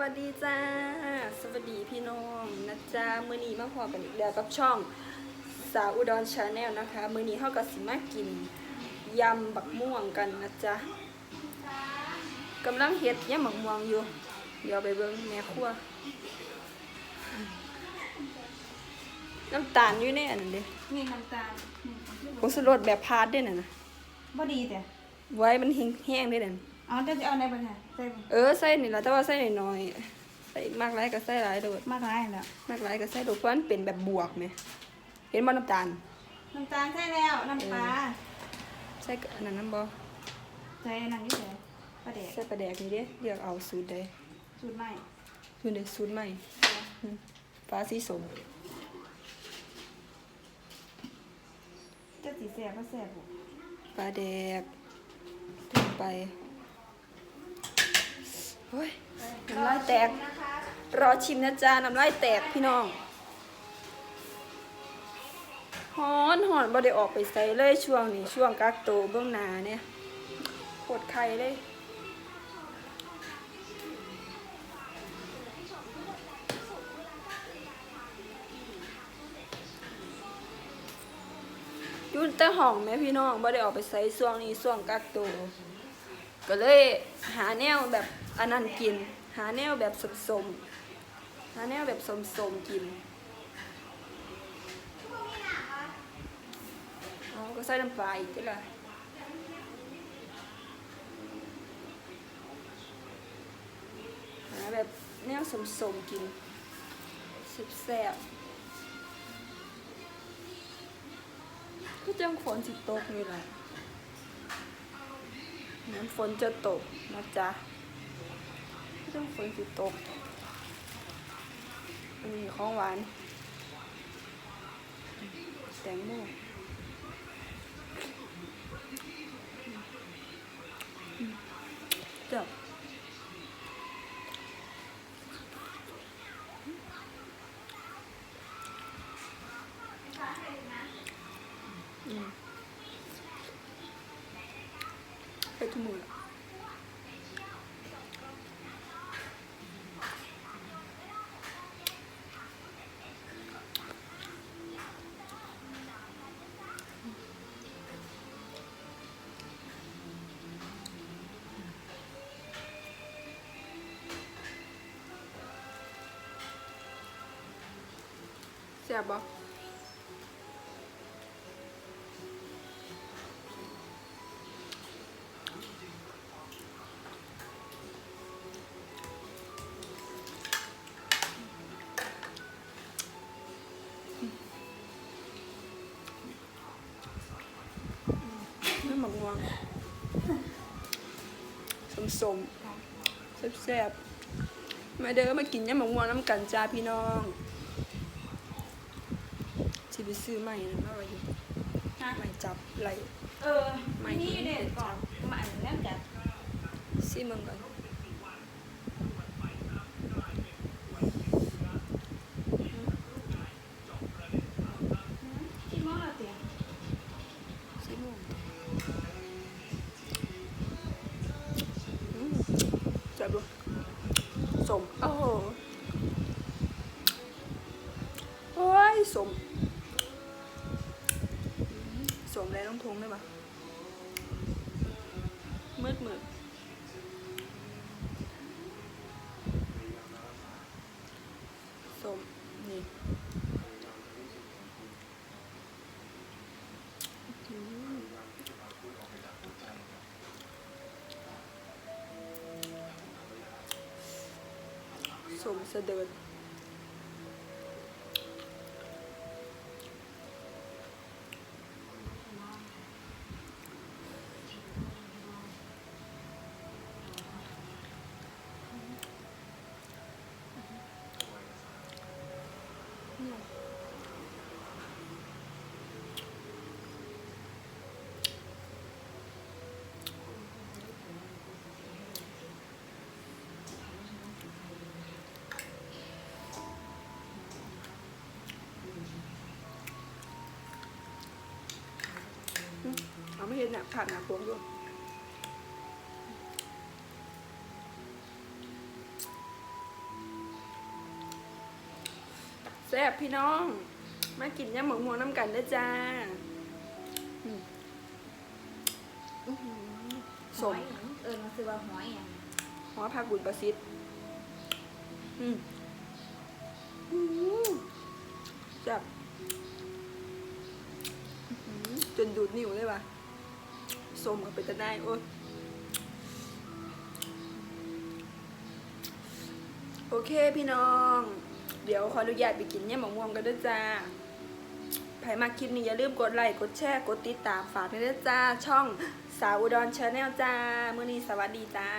วัสดีจ้า สวัสดีพี่น้องนะจ๊ะมือนี้มาพอกันอีกแล้วกับช่องสาวอุดรชาแนลนะคะ มือนี้เฮากับสิมากินยำบักม่วงกันนะจ๊ะกำลังเฮ็ดยำบักม่วงอยู่ เดี๋ยวไปเบิ่งแม่ครัวน้ำตาลอยู่ในอันนั้นเด้นี่น้ำตาลผงชูรสแบบพาดเด้นั่นน่ะบ่ดีแต่ไว้มันแห้งๆเด้นั่นเอาเดี๋ยวจะเอาในบันได ใส่บ่เออใส่นี่ล่ะแต่ว่าใส่น้อยๆใส่มากหลายก็ใส่หลายโดดมากหลายแล้วมากหลายก็ใส่โดดเพราะมันเป็นแบบบวกไหมเห็นบ่น้ำตาลน้ำตาลใส่แล้วน้ำปลาใส่กับอันนั้นน้ำบ่ใส่อันนั่นอยู่แต่ปลาแดกใส่ปลาแดกนี่เด้เลือกเอาสูตรใดสูตรใหม่สูตรใดสูตรใหม่อืมฟ้าสีส้มเจ้าสีแซ่บบ่แซ่บบ่ปลาแดกถึงไปเฮ้ยน้ำลายแตก รอชิมนะจ๊ะน้ำลายแตกพี่น้องหอนหอนบ่ได้ออกไปใส่เลยช่วงนี้ช่วงกักโตวเบื้องหน้าเนี่ยโคตรไข่เลยยุ่นแต่ห้องแม่พี่น้องบ่ได้ออกไปใส่ช่วงนี้ช่วงกักตัวก็เลยหาแนวแบบ อันนั้นกิน หาแนวแบบสมๆหาแนวแบบสมๆกินอ๋อก็ใส่น้ำปลาอีกก็ละหาแบบแนวสมๆกินแซ่บก็จังฝนสิตกนี่แหละเหมือนฝนจะตกนะจ๊ะ ก็จังฝนสิตกอันนี้ของหวาน แตงโมเจ้าไปทุกมือ ซ่บบ่ไม่หมักงวงสมสมๆแซ่บๆมาเด้อมากินยำหมักงวงน้ำกันจ้าพี่น้อง ไปซื้อใหม่นะมาไว้อยู่ฮะใหม่จับไหลเออไม่นี่อยู่เด็ดก่อนมาอันแล้วจัดซีมึงก่อนคิดว่าเราเตียงซีมึงอืมจับดูสมโอ้โหโอ้ยสมอืม สมแล้วต้องทงได้ปะมืดมืดสมนี่อืมสมเสดิร์ นอะขาดนาพวงด้วแซ่บพี่น้อง มากินยำหมูหมูน้ำกันได้จ้าสมเออมาซื้อว่าหอยอย่างหอยผักบุญประสิทธิ์อืจับจนดูดนิ่วเลยว่ะ สมกับเป็นตะได้โอ้ยโอเคพี่น้อง เดี๋ยวขออนุญาตไปกินเนี่ยมะม่วงกันด้วยจ้าใครมาคลิปนี้อย่าลืมกดไลค์ กดแชร์ กดติดตามฝากด้วยจ้า ช่องสาวอุดรชาแนลจ้า มื้อนี้สวัสดีจ้า